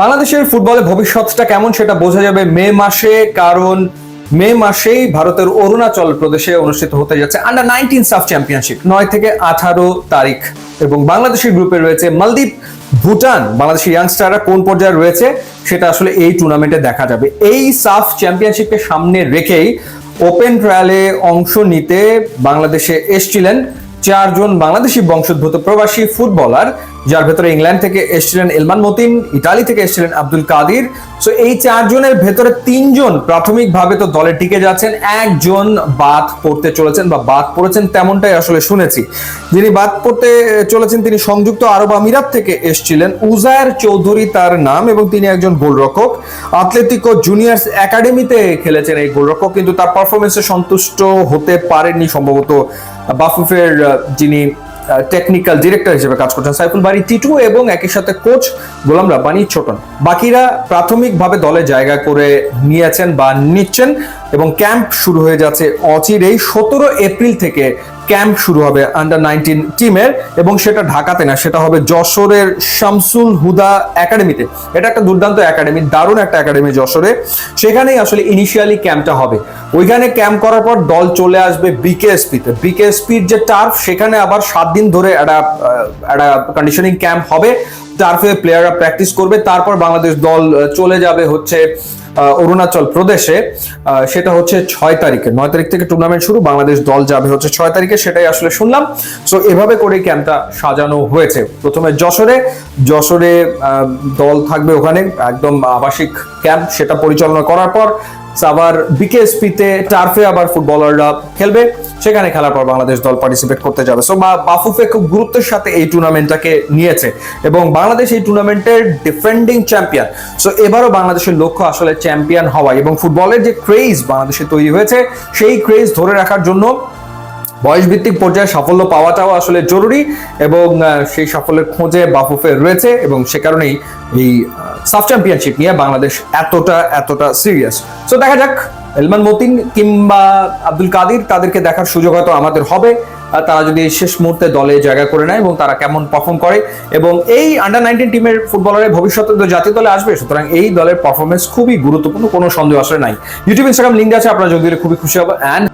বাংলাদেশের ফুটবলে ভবিষ্যৎটা কেমন সেটা বোঝা যাবে মে মাসে, কারণ মে মাসেই ভারতের অরুণাচল প্রদেশে অনুষ্ঠিত হতে যাচ্ছে আন্ডার নাইনটিন সাফ চ্যাম্পিয়নশিপ নয় থেকে আঠারো তারিখ। এবং বাংলাদেশের গ্রুপে রয়েছে মালদ্বীপ, ভুটান, বাংলাদেশের ইয়াংস্টাররা কোন পর্যায়ে রয়েছে সেটা আসলে এই টুর্নামেন্টে দেখা যাবে। এই সাফ চ্যাম্পিয়নশিপকে সামনে রেখেই ওপেন ট্রায়ালে অংশ নিতে বাংলাদেশে এসছিলেন চারজন বাংলাদেশি বংশোদ্ভূত প্রবাসী ফুটবলার, যার ভেতরে ইংল্যান্ড থেকে এসেছিলেন এলমান মতিন ইটালি থেকে এসেছিলেন আব্দুল কাদির। সো এই চারজনের ভেতরে তিনজন প্রাথমিকভাবে তো দলে টিকে যাচ্ছেন, একজন বাদ পড়তে চলেছেন বা বাদ পড়েছেন তেমনটাই আসলে শুনেছি। যিনি বাদ পড়তে চলেছেন তিনি সংযুক্ত আরব আমিরাত থেকে এসেছিলেন উজায়ের চৌধুরী তার নাম এবং তিনি একজন গোলরক্ষক। আথলেটিকো জুনিয়র্স একাডেমিতে খেলেছেন এই গোলরক্ষক, কিন্তু তার পারফরমেন্সে সন্তুষ্ট হতে পারেননি সম্ভবত বাফুফের যিনি টেকনিক্যাল ডিরেক্টর হিসেবে কাজ করছেন, সাইফুল বাড়ি টিটু এবং একই সাথে কোচ গোলাম রাব্বানি ছোটন। বাকিরা প্রাথমিকভাবে দলে জায়গা করে নিয়েছেন বা নিচ্ছেন। এবং ক্যাম্প শুরু হয়ে যাচ্ছে অচিরেই। সতেরো এপ্রিল থেকে ক্যাম্প শুরু হবে আন্ডার নাইনটিন টিমের এবং সেটা ঢাকাতে না, সেটা হবে যশোরের শামসুল হুদা একাডেমিতে। এটা একটা দুর্দান্ত একাডেমি, দারুণ একটা একাডেমি যশোরে। সেখানেই আসলে ইনিশিয়ালি ক্যাম্পটা হবে। ওইখানে ক্যাম্প করার পর দল চলে আসবে বিকেএসপিতে। বিকেএসপির যে টার্ফ সেখানে আবার সাত দিন ধরে একটা একটা কন্ডিশনিং ক্যাম্প হবে। টার্ফে প্লেয়াররা প্র্যাকটিস করবে, তারপর বাংলাদেশ দল চলে যাবে হচ্ছে অরুণাচল প্রদেশে সেটা হচ্ছে ছয় তারিখে। নয় তারিখ থেকে টুর্নামেন্ট শুরু, বাংলাদেশ দল যাবে হচ্ছে ছয় তারিখে, সেটাই আসলে শুনলাম। সো এভাবে করে ক্যাম্পটা সাজানো হয়েছে। প্রথমে যশোরে যশোরে দল থাকবে ওখানে, একদম আবাসিক ক্যাম্প সেটা পরিচালনা করার পর আবার বিকেএসপিতে টার্ফে আবার ফুটবলাররা খেলবে। সেখানে খেলার পর বাংলাদেশ দল পার্টিসিপেট করতে যাবে। সো বাফুফে খুব গুরুত্বের সাথে এই টুর্নামেন্টটাকে নিয়েছে। এবং বাংলাদেশ এই টুর্নামেন্টের ডিফেন্ডিং চ্যাম্পিয়ন সো এবারও বাংলাদেশের লক্ষ্য আসলে চ্যাম্পিয়ন হওয়া। এবং ফুটবলের যে ক্রেজ বাংলাদেশে তৈরি হয়েছে, সেই ক্রেজ ধরে রাখার জন্য বয়সভিত্তিক পর্যায়ে সাফল্য পাওয়াটাও আসলে জরুরি। এবং সেই সাফল্যের খোঁজে বাফুফে রয়েছে। এবং সে কারণেই এই সাফ চ্যাম্পিয়নশিপ নিয়ে বাংলাদেশ এতটা এতটা সিরিয়াস সো দেখা যাক এলমান মতিন কিংবা আব্দুল কাদির, তাদেরকে দেখার সুযোগ হয়তো আমাদের হবে। তারা যদি শেষ মুহূর্তে দলে জায়গা করে নেয় এবং তারা কেমন পারফর্ম করে। এবং এই আন্ডার নাইনটিন টিমের ফুটবলারের ভবিষ্যতে তো জাতীয় দলে আসবে, সুতরাং এই দলের পারফরমেন্স খুবই গুরুত্বপূর্ণ, কোনো সন্দেহ আসলে নাই। ইউটিউব ইনস্টাগ্রাম লিঙ্ক আছে, আপনারা যোগ দিলে খুবই খুশি হবে। অ্যান্ড